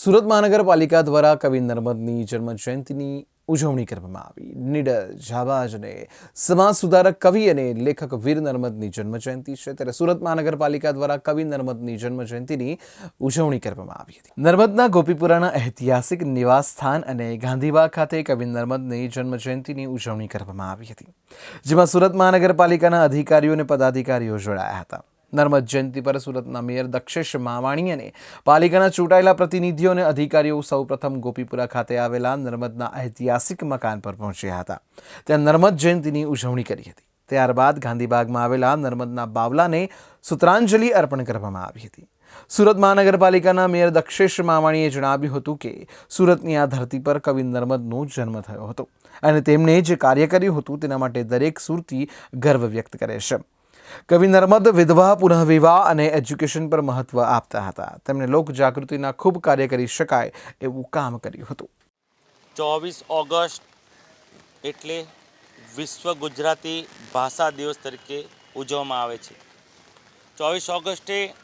સુરત મહાનગરપાલિકા દ્વારા કવિ નર્મદની જન્મ જયંતિની ઉજવણી કરવામાં આવી. નિડર જાબાજ અને સમાજ સુધારક કવિ અને લેખક વીર નર્મદની જન્મજયંતિ છે. ત્યારે સુરત મહાનગરપાલિકા દ્વારા કવિ નર્મદની જન્મજયંતિની ઉજવણી કરવામાં આવી હતી. નર્મદના ગોપીપુરાના ઐતિહાસિક નિવાસ સ્થાન અને ગાંધીબાગ ખાતે કવિ નર્મદની જન્મ જયંતિની ઉજવણી કરવામાં આવી હતી. જેમાં સુરત મહાનગરપાલિકાના અધિકારીઓ અને પદાધિકારીઓ જોડાયા હતા. નર્મદ જયંતિ પર સુરતના મેયર દક્ષેશ માવાણી અને પાલિકાના ચૂંટાયેલા પ્રતિનિધિઓ અને અધિકારીઓ સૌપ્રથમ ગોપીપુરા ખાતે આવેલા નર્મદના ઐતિહાસિક મકાન પર પહોંચ્યા હતા. ત્યાં નર્મદ જયંતિની ઉજવણી કરી હતી. ત્યારબાદ ગાંધીબાગમાં આવેલા નર્મદના બાવલાને સૂત્રાંજલિ અર્પણ કરવામાં આવી હતી. સુરત મહાનગરપાલિકાના મેયર દક્ષેશ માવાણીએ જણાવ્યું હતું કે, સુરતની આ ધરતી પર કવિ નર્મદનો જન્મ થયો હતો અને તેમણે જે કાર્ય કર્યું હતું તેના માટે દરેક સુરતી ગર્વ વ્યક્ત કરે છે. કવિ નર્મદ વિધવા પુનઃવિવાહ અને એજ્યુકેશન પર મહત્વ આપતા હતા. તેમણે લોક જાગૃતિના ખૂબ કાર્ય કરી શકાય એવું કામ કર્યું હતું. ચોવીસ ઓગસ્ટ એટલે વિશ્વ ગુજરાતી ભાષા દિવસ તરીકે ઉજવવામાં આવે છે. ચોવીસ ઓગસ્ટે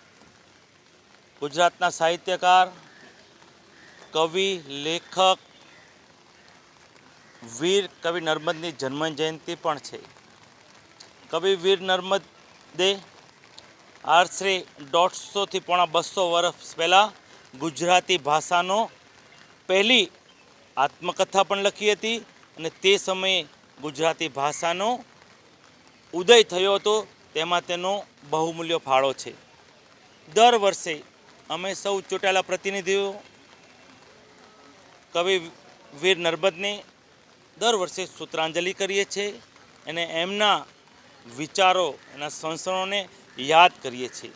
ગુજરાતના સાહિત્યકાર, કવિ, લેખક, વીર કવિ નર્મદની જન્મ જયંતિ પણ છે. કવિ વીર નર્મદે આશરે દોઢસોથી પોણા બસો વર્ષ પહેલાં ગુજરાતી ભાષાનો પહેલી આત્મકથા પણ લખી હતી અને તે સમયે ગુજરાતી ભાષાનો ઉદય થયો હતો. તેમાં તેનો બહુમૂલ્ય ફાળો છે. દર વર્ષે અમે સૌ ચૂંટાયેલા પ્રતિનિધિઓ, કવિ વીર નર્મદને દર વર્ષે સૂત્રાંજલિ કરીએ છીએ અને એમના વિચારો એના સંસ્કરણોને યાદ કરીએ છીએ.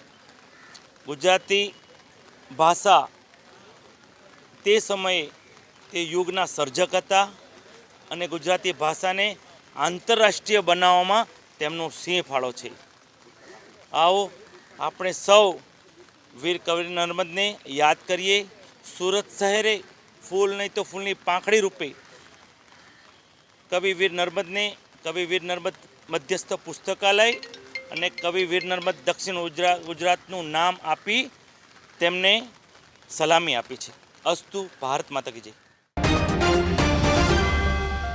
ગુજરાતી ભાષા તે સમયે તે યુગના સર્જક હતા અને ગુજરાતી ભાષાને આંતરરાષ્ટ્રીય બનાવવામાં તેમનો સિંહ ફાળો છે. આવો આપણે સૌ વીર કવિ નર્મદને યાદ કરીએ. સુરત શહેરે ફૂલ નહીં તો ફૂલની પાંખડી રૂપે કવિ વીર નર્મદને, કવિ વીર નર્મદ મધ્યસ્થ પુસ્તકાલય અને કવિ વીર નર્મદ દક્ષિણ ગુજરાતનું નામ આપી તેમને સલામી આપી છે. અસ્તુ ભારત માતા કી